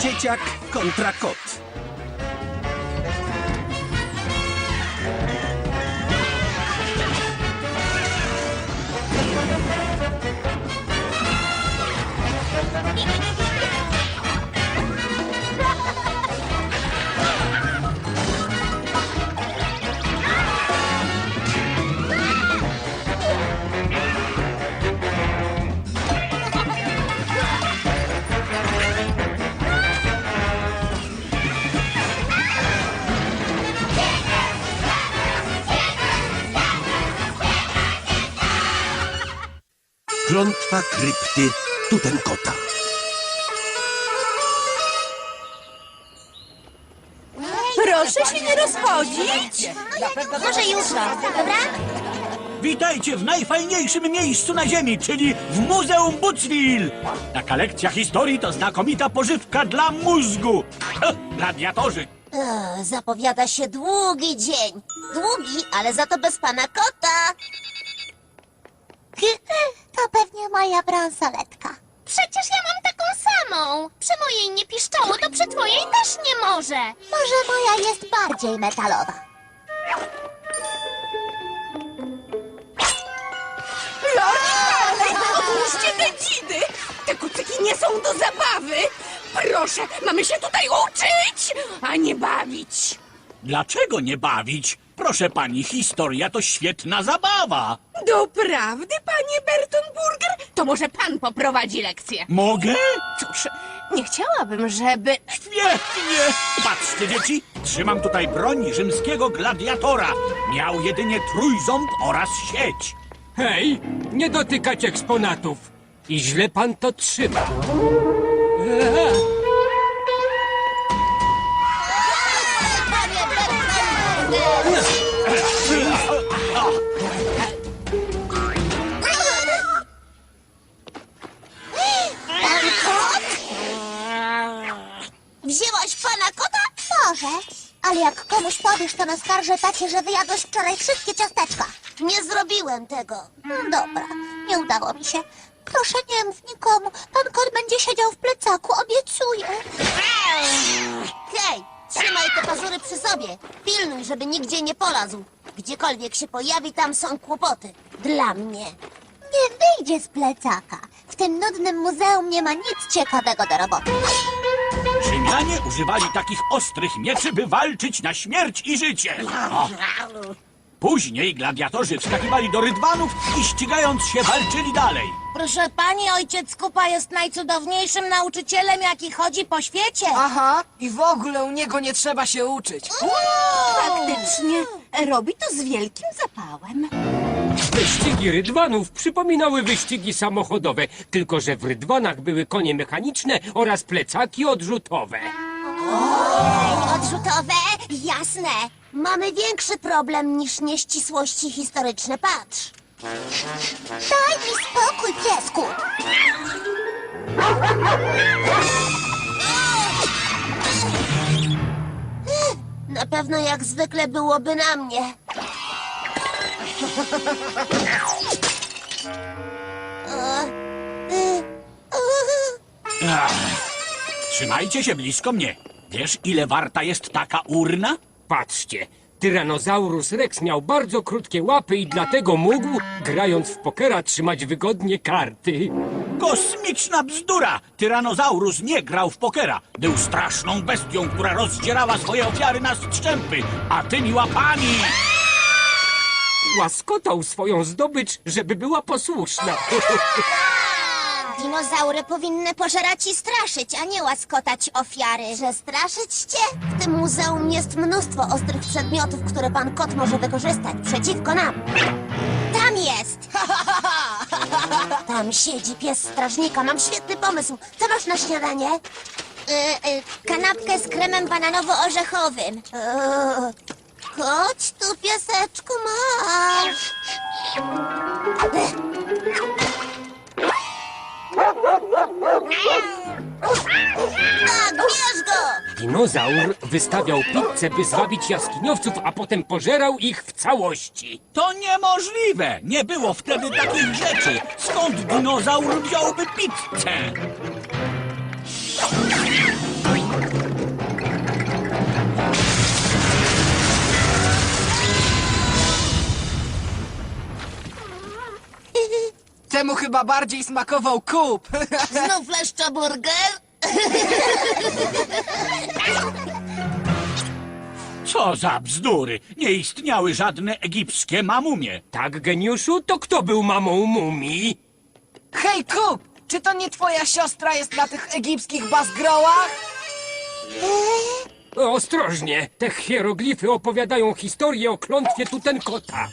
Dzieciak kontra kot. Klątwa krypty Tutenkota. Proszę się nie rozchodzić. Może jutro, dobra? Witajcie w najfajniejszym miejscu na Ziemi, czyli w Muzeum Bootsville. Taka lekcja historii to znakomita pożywka dla mózgu. Gladiatorzy. Zapowiada się długi dzień. Długi, ale za to bez pana kota. To pewnie moja bransoletka. Przecież ja mam taką samą. Przy mojej nie piszczało, to przy twojej też nie może. Może moja jest bardziej metalowa. Odłóżcie te dzidy! Te kucyki nie są do zabawy! Proszę, mamy się tutaj uczyć, a nie bawić! Dlaczego nie bawić? Proszę pani, historia to świetna zabawa. Doprawdy, panie Bertonburger? To może pan poprowadzi lekcję. Mogę? Cóż, nie chciałabym, żeby... Świetnie! Patrzcie, dzieci, trzymam tutaj broń rzymskiego gladiatora. Miał jedynie trójząb oraz sieć. Hej, nie dotykać eksponatów. I źle pan to trzyma. Pan kot? Wzięłaś pana kota? Może. Ale jak komuś powiesz, to naskarżę tacie, że wyjadłeś wczoraj wszystkie ciasteczka. Nie zrobiłem tego. Dobra, nie udało mi się. Proszę nie mów nikomu. Pan kot będzie siedział w plecaku, obiecuję. Hej, trzymaj te pazury przy sobie. Pilnuj, żeby nigdzie nie polazł. Gdziekolwiek się pojawi, tam są kłopoty. Dla mnie. Nie wyjdzie z plecaka. W tym nudnym muzeum nie ma nic ciekawego do roboty. Rzymianie używali takich ostrych mieczy, by walczyć na śmierć i życie. O. Później gladiatorzy wskakiwali do rydwanów i ścigając się walczyli dalej. Proszę pani, ojciec Kupa jest najcudowniejszym nauczycielem, jaki chodzi po świecie. Aha, i w ogóle u niego nie trzeba się uczyć. Faktycznie, robi to z wielkim zapałem. Wyścigi rydwanów przypominały wyścigi samochodowe, tylko że w rydwanach były konie mechaniczne oraz plecaki odrzutowe. Odrzutowe? Jasne. Mamy większy problem niż nieścisłości historyczne. Patrz. Daj mi spokój, piesku. Na pewno jak zwykle byłoby na mnie. Trzymajcie się blisko mnie. Wiesz, ile warta jest taka urna? Patrzcie, Tyrannosaurus Rex miał bardzo krótkie łapy i dlatego mógł, grając w pokera, trzymać wygodnie karty. Kosmiczna bzdura! Tyrannosaurus nie grał w pokera. Był straszną bestią, która rozdzierała swoje ofiary na strzępy, a tymi łapami... Łaskotał swoją zdobycz, żeby była posłuszna. Dinozaury powinny pożerać i straszyć, a nie łaskotać ofiary. Że straszyć cię? W tym muzeum jest mnóstwo ostrych przedmiotów, które pan kot może wykorzystać przeciwko nam. Tam jest! Tam siedzi pies strażnika. Mam świetny pomysł. Co masz na śniadanie? Y, y, kanapkę z kremem bananowo-orzechowym. Y, chodź tu, pieseczku, masz. Go! Dinozaur wystawiał pizzę, by zwabić jaskiniowców, a potem pożerał ich w całości. To niemożliwe! Nie było wtedy takich rzeczy! Skąd dinozaur wziąłby pizzę? Temu chyba bardziej smakował kup. Znów leszcza burger? Co za bzdury! Nie istniały żadne egipskie mamumie. Tak, geniuszu, to kto był mamą mumii? Hej, kup! Czy to nie twoja siostra jest na tych egipskich bazgrołach? Ostrożnie, te hieroglify opowiadają historię o klątwie Tutenkota.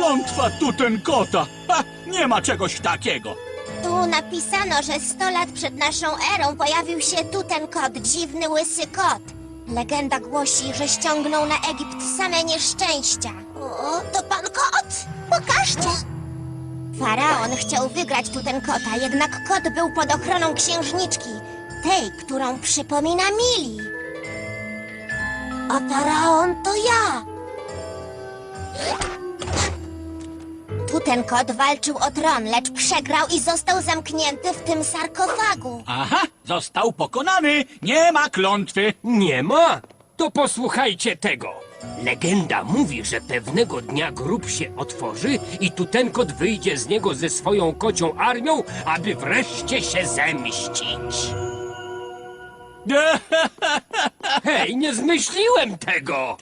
Klątwa Tutenkota! Ha, nie ma czegoś takiego. Tu napisano, że 100 lat przed naszą erą pojawił się tu ten kot, dziwny łysy kot. Legenda głosi, że ściągnął na Egipt same nieszczęścia. O, to pan kot? Pokażcie. Faraon chciał wygrać tu ten kota, jednak kot był pod ochroną księżniczki, tej, którą przypomina Mili. A faraon to ja. Tu ten kot walczył o tron, lecz przegrał i został zamknięty w tym sarkofagu. Aha, został pokonany. Nie ma klątwy. Nie ma? To posłuchajcie tego. Legenda mówi, że pewnego dnia grób się otworzy i Tutenkot wyjdzie z niego ze swoją kocią armią, aby wreszcie się zemścić. Hej, nie zmyśliłem tego!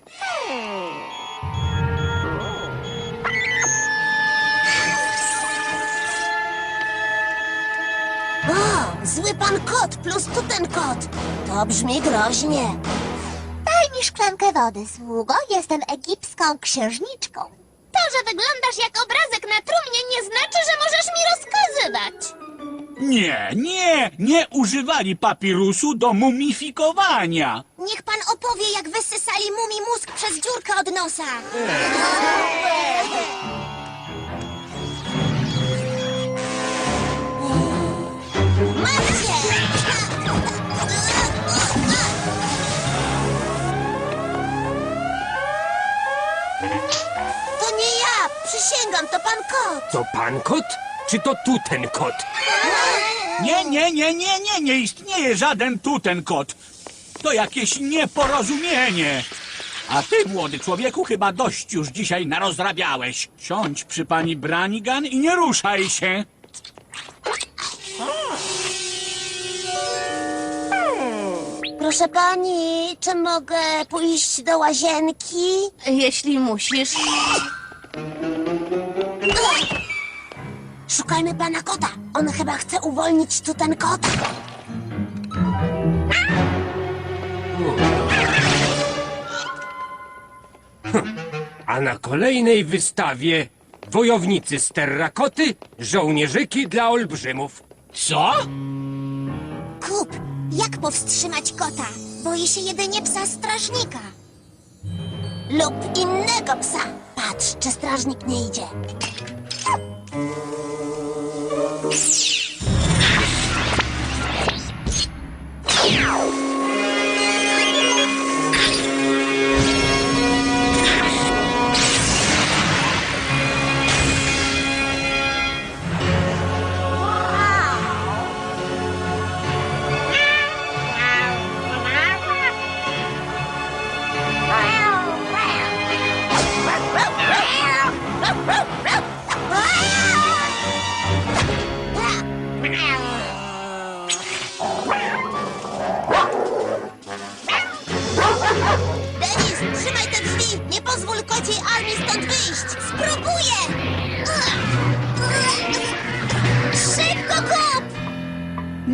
Zły pan kot plus tu ten kot. To brzmi groźnie. Daj mi szklankę wody, sługo. Jestem egipską księżniczką. To, że wyglądasz jak obrazek na trumnie, nie znaczy, że możesz mi rozkazywać. Nie, nie, nie używali papirusu do mumifikowania. Niech pan opowie, jak wysysali mumi mózg przez dziurkę od nosa. To nie ja! Przysięgam, to pan kot! To pan kot? Czy to Tutenkot? Nie, nie, nie, nie, nie, nie istnieje żaden Tutenkot. To jakieś nieporozumienie. A ty, młody człowieku, chyba dość już dzisiaj narozrabiałeś. Siądź przy pani Branigan i nie ruszaj się. Proszę pani, czy mogę pójść do łazienki? Jeśli musisz. Szukajmy pana kota. On chyba chce uwolnić tu ten kota. A na kolejnej wystawie wojownicy z terrakoty, żołnierzyki dla olbrzymów. Co? Kup, jak powstrzymać kota? Boi się jedynie psa strażnika. Lub innego psa. Patrz, czy strażnik nie idzie.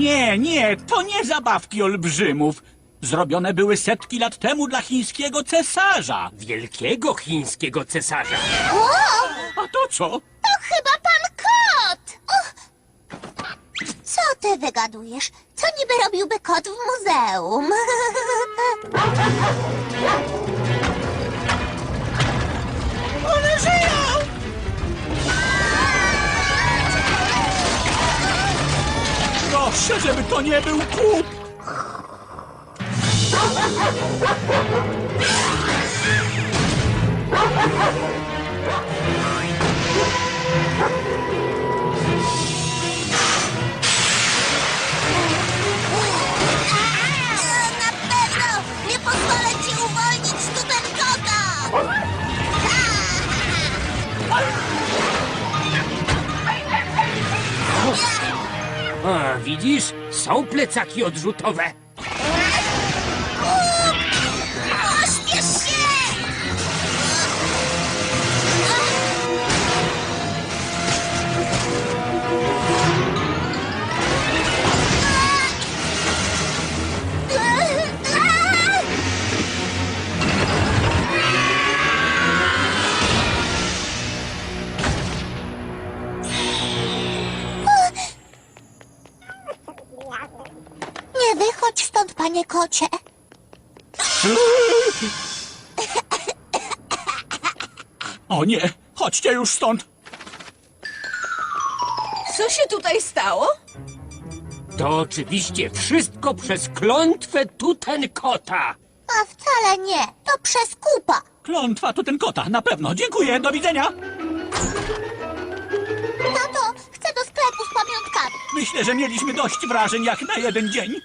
Nie, nie, to nie zabawki olbrzymów. Zrobione były setki lat temu dla chińskiego cesarza. Wielkiego chińskiego cesarza. A to co? To chyba pan kot! Co ty wygadujesz? Co niby robiłby kot w muzeum? One żyją! Proszę, żeby to nie był kup. A, widzisz? Są plecaki odrzutowe. Kocie. O nie, chodźcie już stąd. Co się tutaj stało? To oczywiście wszystko przez klątwę Tutenkota. A wcale nie, to przez kupa. Klątwa tu ten kota, na pewno. Dziękuję, do widzenia. Tato, chcę do sklepu z pamiątkami. Myślę, że mieliśmy dość wrażeń jak na jeden dzień.